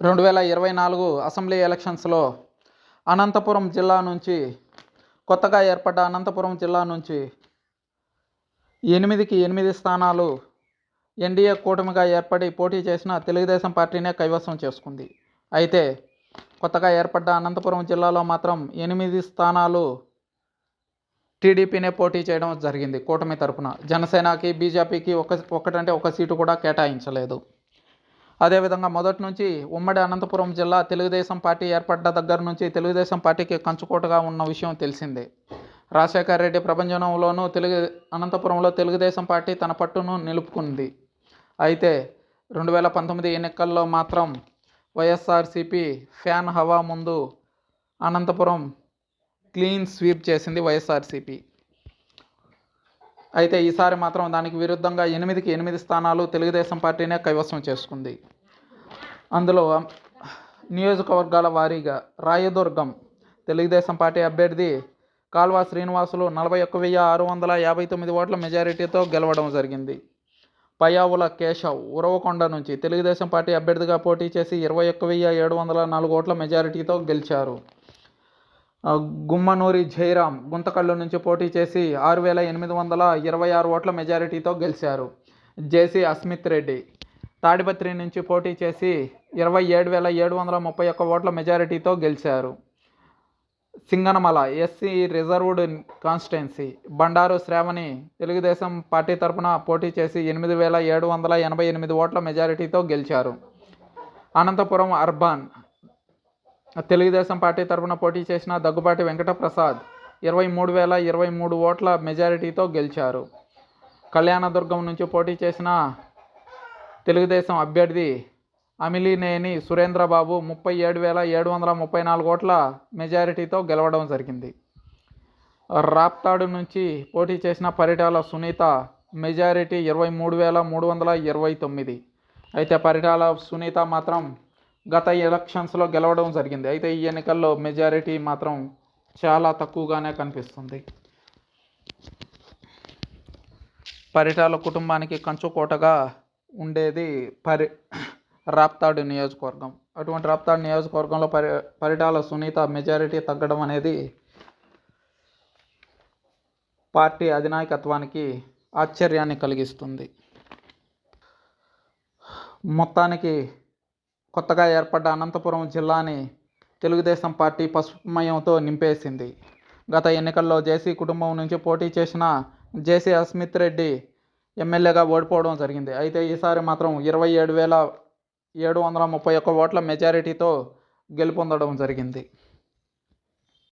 రెండు వేల ఇరవై నాలుగు అసెంబ్లీ ఎలక్షన్స్లో అనంతపురం జిల్లా నుంచి కొత్తగా ఏర్పడ్డ అనంతపురం జిల్లా నుంచి ఎనిమిదికి ఎనిమిది స్థానాలు ఎన్డీఏ కూటమిగా ఏర్పడి పోటీ చేసిన తెలుగుదేశం పార్టీనే కైవసం చేసుకుంది. అయితే కొత్తగా ఏర్పడ్డ అనంతపురం జిల్లాలో మాత్రం ఎనిమిది స్థానాలు టీడీపీనే పోటీ చేయడం జరిగింది కూటమి తరపున. జనసేనకి బీజేపీకి ఒక ఒకటంటే ఒక సీటు కూడా కేటాయించలేదు. అదేవిధంగా మొదటి నుంచి ఉమ్మడి అనంతపురం జిల్లా తెలుగుదేశం పార్టీ ఏర్పడ్డ దగ్గర నుంచి తెలుగుదేశం పార్టీకి కంచుకోటగా ఉన్న విషయం తెలిసిందే. రాజశేఖర రెడ్డి ప్రపంచంలోనూ తెలుగు అనంతపురంలో తెలుగుదేశం పార్టీ తన పట్టును నిలుపుకుంది. అయితే రెండు వేల పంతొమ్మిది ఎన్నికల్లో మాత్రం వైఎస్ఆర్సీపీ ఫ్యాన్ హవా ముందు అనంతపురం క్లీన్ స్వీప్ చేసింది వైఎస్ఆర్సీపీ. అయితే ఈసారి మాత్రం దానికి విరుద్ధంగా ఎనిమిదికి ఎనిమిది స్థానాలు తెలుగుదేశం పార్టీనే కైవసం చేసుకుంది. అందులో నియోజకవర్గాల వారీగా రాయదుర్గం తెలుగుదేశం పార్టీ అభ్యర్థి కాల్వా శ్రీనివాసులు నలభై ఒక్క వెయ్యి ఆరు వందల యాభై తొమ్మిది ఓట్ల మెజారిటీతో గెలవడం జరిగింది. పయావుల కేశవ్ ఉరవకొండ నుంచి తెలుగుదేశం పార్టీ అభ్యర్థిగా పోటీ చేసి ఇరవై ఒక్క వెయ్యి ఏడు వందల నాలుగు ఓట్ల మెజారిటీతో గెలిచారు. గుమ్మనూరి జయరాం గుంతకల్లు నుంచి పోటీ చేసి ఆరు వేల ఎనిమిది వందల ఇరవై ఆరు ఓట్ల మెజారిటీతో గెలిచారు. జేసీ అస్మిత్ రెడ్డి తాడిపత్రి నుంచి పోటీ చేసి ఇరవై ఏడు వేల ఏడు వందల ముప్పై ఒక్క ఓట్ల మెజారిటీతో గెలిచారు. Singanamala SC reserved constituency Bandaru Sravani Telugudesam party తరపున పోటీ చేసి ఎనిమిది వేల ఏడు వందల ఎనభై ఎనిమిది ఓట్ల మెజారిటీతో గెలిచారు. అనంతపురం అర్బన్ తెలుగుదేశం పార్టీ తరపున పోటీ చేసిన దగ్గుబాటి వెంకటప్రసాద్ ఇరవై మూడు వేల ఇరవై మూడు ఓట్ల మెజారిటీతో గెలిచారు. కళ్యాణదుర్గం నుంచి పోటీ చేసిన తెలుగుదేశం అభ్యర్థి అమిలినేని సురేంద్రబాబు ముప్పై ఏడు వేల ఏడు వందల ముప్పై నాలుగు ఓట్ల మెజారిటీతో గెలవడం జరిగింది. రాప్తాడు నుంచి పోటీ చేసిన పరిటాల సునీత మెజారిటీ ఇరవై మూడు వేల మూడు వందల ఇరవై తొమ్మిది. అయితే పరిటాల సునీత మాత్రం గత ఎలక్షన్స్లో గెలవడం జరిగింది. అయితే ఈ ఎన్నికల్లో మెజారిటీ మాత్రం చాలా తక్కువగానే కనిపిస్తుంది. పరిటాల కుటుంబానికి కంచుకోటగా ఉండేది పరి రాప్తాడు నియోజకవర్గం. అటువంటి రాప్తాడు నియోజకవర్గంలో పరి పరిటాల సునీత మెజారిటీ తగ్గడం అనేది పార్టీ అధినాయకత్వానికి ఆశ్చర్యాన్ని కలిగిస్తుంది. మొత్తానికి కొత్తగా ఏర్పడ్డ అనంతపురం జిల్లాని తెలుగుదేశం పార్టీ పసుపుమయంతో నింపేసింది. గత ఎన్నికల్లో జేసీ కుటుంబం నుంచి పోటీ చేసిన జేసీ అస్మిత్ రెడ్డి ఎమ్మెల్యేగా ఓడిపోవడం జరిగింది. అయితే ఈసారి మాత్రం ఇరవై ఏడు వేల ఏడు వందల ముప్పై ఒక్క ఓట్ల మెజారిటీతో గెలుపొందడం జరిగింది.